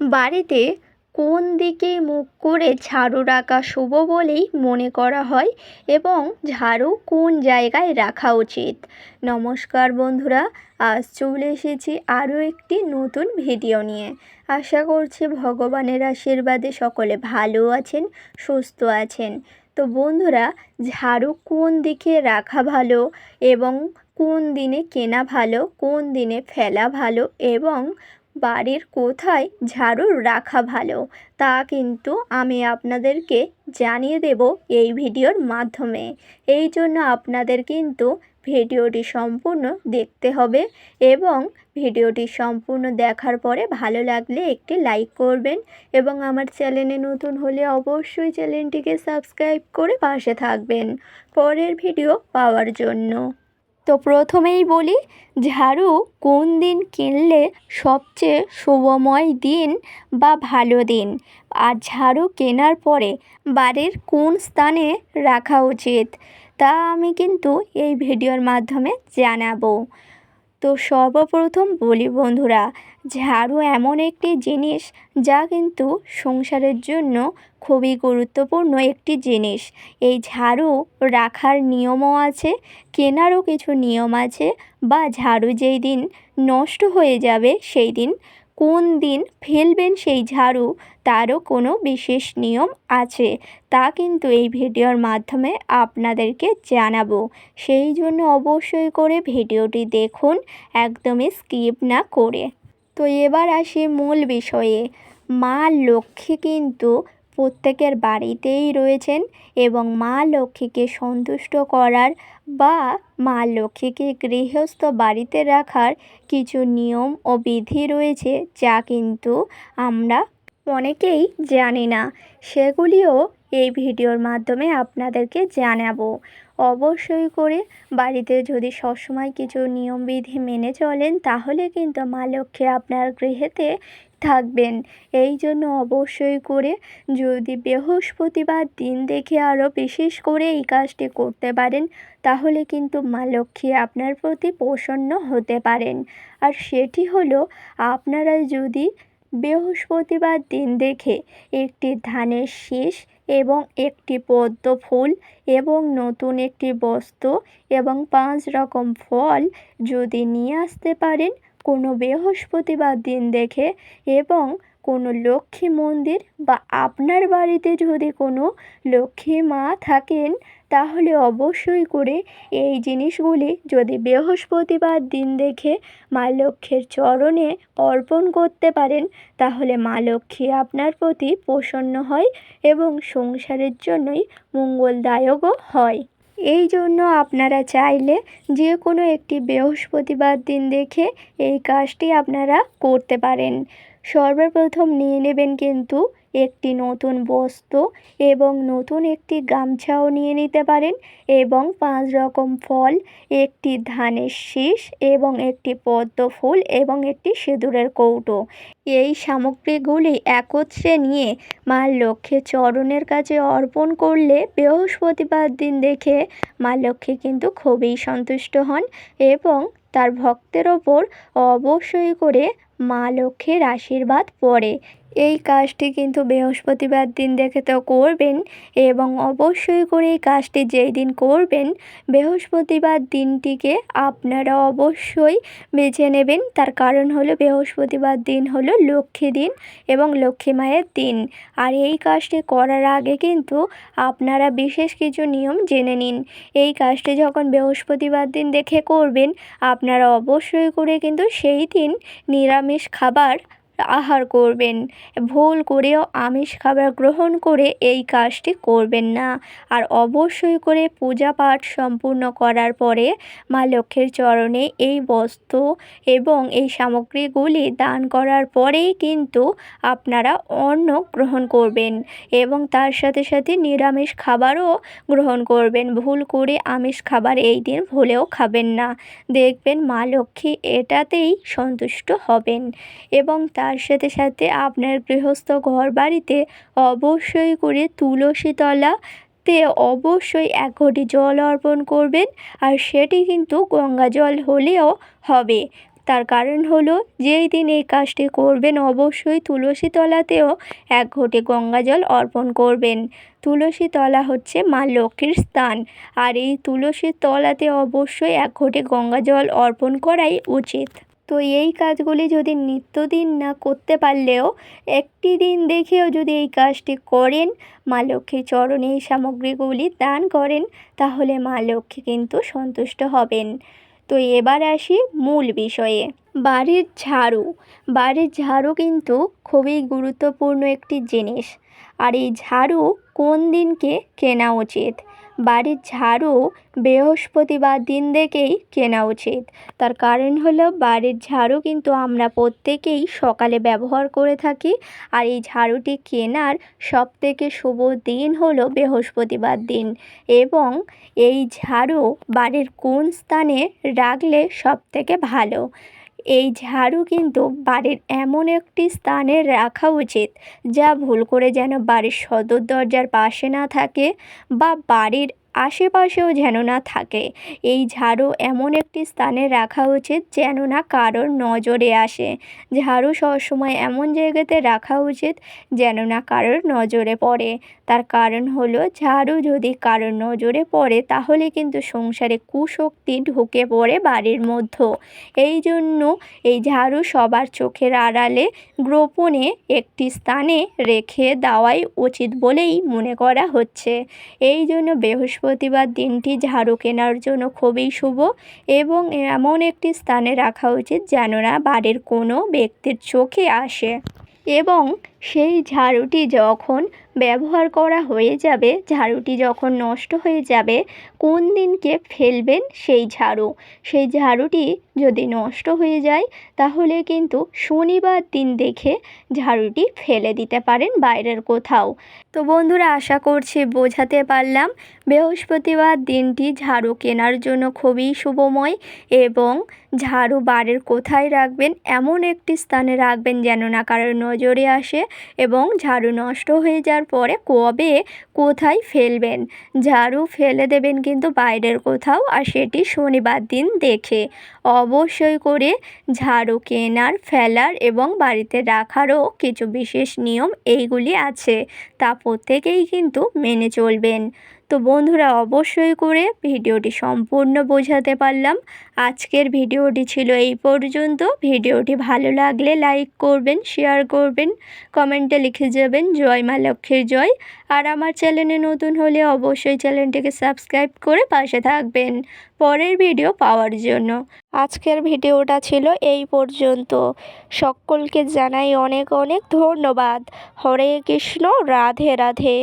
বাড়িতে কোন দিকে মুখ করে ঝাড়ু রাখা শুভ বলেই মনে করা হয় এবং ঝাড়ু কোন জায়গায় রাখা উচিত? নমস্কার বন্ধুরা, আজ চলে এসেছি আরও একটি নতুন ভিডিও নিয়ে। আশা করছি ভগবানের আশীর্বাদে সকলে ভালো আছেন, সুস্থ আছেন। তো বন্ধুরা, ঝাড়ু কোন দিকে রাখা ভালো এবং কোন দিনে কেনা ভালো, কোন দিনে ফেলা ভালো এবং বাড়ির কোথায় ঝাড়ু রাখা ভালো, তা কিন্তু আমি আপনাদেরকে জানিয়ে দেব এই ভিডিওর মাধ্যমে। এই জন্য আপনাদের কিন্তু ভিডিওটি সম্পূর্ণ দেখতে হবে এবং ভিডিওটি সম্পূর্ণ দেখার পরে ভালো লাগলে একটি লাইক করবেন এবং আমার চ্যানেলে নতুন হলে অবশ্যই চ্যানেলটিকে সাবস্ক্রাইব করে পাশে থাকবেন। পরের ভিডিও পাওয়ার জন্য। তো প্রথমেই বলি, ঝাড়ু কোন দিন কিনলে সবচেয়ে শুভময় দিন বা ভালো দিন? আর ঝাড়ু কেনার পরে বাড়ির কোন স্থানে রাখা উচিত? তা আমি কিন্তু এই ভিডিওর মাধ্যমে জানাব। তো সর্বপ্রথম বলি বন্ধুরা ঝাড়ু এমন একটি জিনিস যা কিন্তু সংসারের জন্য খুবই গুরুত্বপূর্ণ একটি জিনিস। এই ঝাড়ু রাখার নিয়মও আছে, কেনারও কিছু নিয়ম আছে বা ঝাড়ু যেই দিন নষ্ট হয়ে যাবে সেই দিন কোন দিন ফেলবেন সেই ঝাড়ু তারও কোনো বিশেষ নিয়ম আছে। তা কিন্তু এই ভিডিওর মাধ্যমে আপনাদেরকে জানাব। সেই জন্য অবশ্যই করে ভিডিওটি দেখুন, একদমই স্কিপ না করে। তো এবার আসি মূল বিষয়ে। মা লক্ষ্মী কিন্তু প্রত্যেকের বাড়িতেই রয়েছেন এবং মা লক্ষ্মীকে সন্তুষ্ট করার বা মা লক্ষ্মীকে গৃহস্থ বাড়িতে রাখার কিছু নিয়ম ও বিধি রয়েছে যা কিন্তু আমরা অনেকেই জানি না। সেগুলিও এই ভিডিওর মাধ্যমে আপনাদেরকে জানাব। অবশ্যই করে বাড়িতে যদি সবসময় কিছু নিয়মবিধি মেনে চলেন, তাহলে কিন্তু মা লক্ষ্মী আপনার গৃহেতে থাকবেন। এই জন্য অবশ্যই করে যদি বৃহস্পতিবার দিন দেখে আরও বিশেষ করে এই কাজটি করতে পারেন, তাহলে কিন্তু মা লক্ষ্মী আপনার প্রতি প্রসন্ন হতে পারেন। আর সেটি হলো, আপনারা যদি বৃহস্পতিবার দিন দেখে একটি ধানের শীষ এবং একটি পদ্ম ফুল এবং নতুন একটি বস্তু এবং পাঁচ রকম ফল যদি নিয়ে আসতে পারেন, কোনো বৃহস্পতিবার দিন দেখে এবং কোনো লক্ষ্মী মন্দির বা আপনার বাড়িতে যদি কোনো লক্ষ্মী মা থাকেন, তাহলে অবশ্যই করে এই জিনিসগুলি যদি বৃহস্পতিবার দিন দেখে মা লক্ষ্মীর চরণে অর্পণ করতে পারেন, তাহলে মা লক্ষ্মী আপনার প্রতি প্রসন্ন হয় এবং সংসারের জন্যই মঙ্গলদায়কও হয়। এই জন্য আপনারা চাইলে যে কোনো একটি বৃহস্পতিবার দিন দেখে এই কাজটি আপনারা করতে পারেন। সর্বপ্রথম নিয়ে নেবেন কিন্তু একটি নতুন বস্ত্র এবং নতুন একটি গামছাও নিয়ে নিতে পারেন এবং পাঁচ রকম ফল, একটি ধানের শীষ এবং একটি পদ্ম ফুল এবং একটি সিঁদুরের কৌটো। এই সামগ্রীগুলি একত্রে নিয়ে মা লক্ষ্মীর চরণের কাছে অর্পণ করলে বৃহস্পতিবার দিন দেখে মা লক্ষ্মী কিন্তু খুবই সন্তুষ্ট হন এবং তার ভক্তের ওপর অবশ্যই করে মা লক্ষ্মীর আশীর্বাদ পড়ে। এই কাজটি কিন্তু বৃহস্পতিবার দিন দেখে তো করবেন এবং অবশ্যই করে এই কাজটি যেই দিন করবেন, বৃহস্পতিবার দিনটিকে আপনারা অবশ্যই বেছে নেবেন। তার কারণ হলো বৃহস্পতিবার দিন হলো লক্ষ্মী দিন এবং লক্ষ্মী মায়ের দিন। আর এই কাজটি করার আগে কিন্তু আপনারা বিশেষ কিছু নিয়ম জেনে নিন। এই কাজটি যখন বৃহস্পতিবার দিন দেখে করবেন, আপনারা অবশ্যই করে কিন্তু সেই দিন নিরামিষ খাবার আহার করবেন। ভুল করেও আমিষ খাবার গ্রহণ করে এই কাজটি করবেন না। আর অবশ্যই করে পূজা পাঠ সম্পূর্ণ করার পরে মা লক্ষ্মীর চরণে এই বস্ত্র এবং এই সামগ্রীগুলি দান করার পরেই কিন্তু আপনারা অন্ন গ্রহণ করবেন এবং তার সাথে সাথে নিরামিষ খাবারও গ্রহণ করবেন। ভুল করে আমিষ খাবার এই দিন ভুলেও খাবেন না। দেখবেন মা লক্ষ্মী এটাতেই সন্তুষ্ট হবেন এবং তার তার সাথে সাথে আপনার গৃহস্থ ঘর বাড়িতে অবশ্যই করে তুলসী তলাতে অবশ্যই এক ঘটি জল অর্পণ করবেন। আর সেটি কিন্তু গঙ্গা জল হলেও হবে। তার কারণ হলো, যেই দিন এই কাজটি করবেন, অবশ্যই তুলসী তলাতেও এক ঘটি গঙ্গা জল অর্পণ করবেন। তুলসী তলা হচ্ছে মা লক্ষ্মীর স্থান। আর এই তুলসীর তলাতে অবশ্যই এক ঘটি গঙ্গা জল অর্পণ করাই উচিত। তো এই কাজগুলি যদি নিত্যদিন না করতে পারলেও একটি দিন দেখেও যদি এই কাজটি করেন, মা লক্ষ্মীর চরণে এই সামগ্রীগুলি দান করেন, তাহলে মা লক্ষ্মী কিন্তু সন্তুষ্ট হবেন। তো এবার আসি মূল বিষয়ে। বাড়ির ঝাড়ু। বাড়ির ঝাড়ু কিন্তু খুবই গুরুত্বপূর্ণ একটি জিনিস। আর এই ঝাড়ু কোন দিনকে কেনা উচিত? বাড়ির ঝাড়ু বৃহস্পতিবার দিন দেখেই কেনা উচিত। তার কারণ হলো বাড়ির ঝাড়ু কিন্তু আমরা প্রত্যেকেই সকালে ব্যবহার করে থাকি আর এই ঝাড়ুটি কেনার সবথেকে শুভ দিন হলো বৃহস্পতিবার দিন এবং এই ঝাড়ু বাড়ির কোন স্থানে রাখলে সবথেকে ভালো? এই ঝাড়ু কিন্তু বাড়ির এমন একটি স্থানে রাখা উচিত, যা ভুল করে যেন বাড়ির সদর দরজার পাশে না থাকে বা বাড়ির আশেপাশেও যেন না থাকে। এই ঝাড়ু এমন একটি স্থানে রাখা উচিত যেন না কারোর নজরে আসে। ঝাড়ু সবসময় এমন জায়গাতে রাখা উচিত যেন না কারোর নজরে পড়ে। তার কারণ হলো ঝাড়ু যদি কারোর নজরে পড়ে তাহলে কিন্তু সংসারে কুশক্তি ঢুকে পড়ে বাড়ির মধ্যে। এই জন্য এই ঝাড়ু সবার চোখের আড়ালে গোপনে একটি স্থানে রেখে দেওয়াই উচিত বলেই মনে করা হচ্ছে। এই জন্য বৃহস্পতিবার দিনটি ঝাড়ু কেনার জন্য খুবই শুভ এবং এমন একটি স্থানে রাখা উচিত যেন না বাড়ির কোনো ব্যক্তির চোখে আসে। এবং সেই ঝাড়ুটি যখন ব্যবহার করা হয়ে যাবে, ঝাড়ুটি যখন নষ্ট হয়ে যাবে, কোন দিনকে ফেলবেন সেই ঝাড়ু? সেই ঝাড়ুটি যদি নষ্ট হয়ে যায়, তাহলে কিন্তু শনিবার দিন দেখে ঝাড়ুটি ফেলে দিতে পারেন বাইরের কোথাও। তো বন্ধুরা, আশা করছি বোঝাতে পারলাম। বৃহস্পতিবার দিনটি ঝাড়ু কেনার জন্য খুবই শুভময় এবং ঝাড়ু বাড়ির কোথায় রাখবেন, এমন একটি স্থানে রাখবেন যেন না কারোর নজরে আসে এবং ঝাড়ু নষ্ট হয়ে যাওয়ার পরে কবে কোথায় ফেলবেন। ঝাড়ু ফেলে দেবেন কিন্তু বাইরের কোথাও আর সেটি শনিবার দিন দেখে অবশ্যই করে ঝাড়ু কেনার, ফেলার এবং বাড়িতে রাখারও কিছু বিশেষ নিয়ম এইগুলি আছে। তা প্রত্যেকেই কিন্তু মেনে চলবেন। তো বন্ধুরা, অবশ্যই করে ভিডিওটি সম্পূর্ণ বোঝাতে পারলাম। আজকের ভিডিওটি ছিল এই পর্যন্ত। ভিডিওটি ভালো লাগলে লাইক করবেন, শেয়ার করবেন, কমেন্টে লিখে যাবেন, জয় মা লক্ষ্মীর জয়। আর আমার চ্যানেলে নতুন হলে অবশ্যই চ্যানেলটিকে সাবস্ক্রাইব করে পাশে থাকবেন পরের ভিডিও পাওয়ার জন্য। আজকের ভিডিওটা ছিল এই পর্যন্ত। সকলকে জানাই অনেক অনেক ধন্যবাদ। হরে কৃষ্ণ, রাধে রাধে।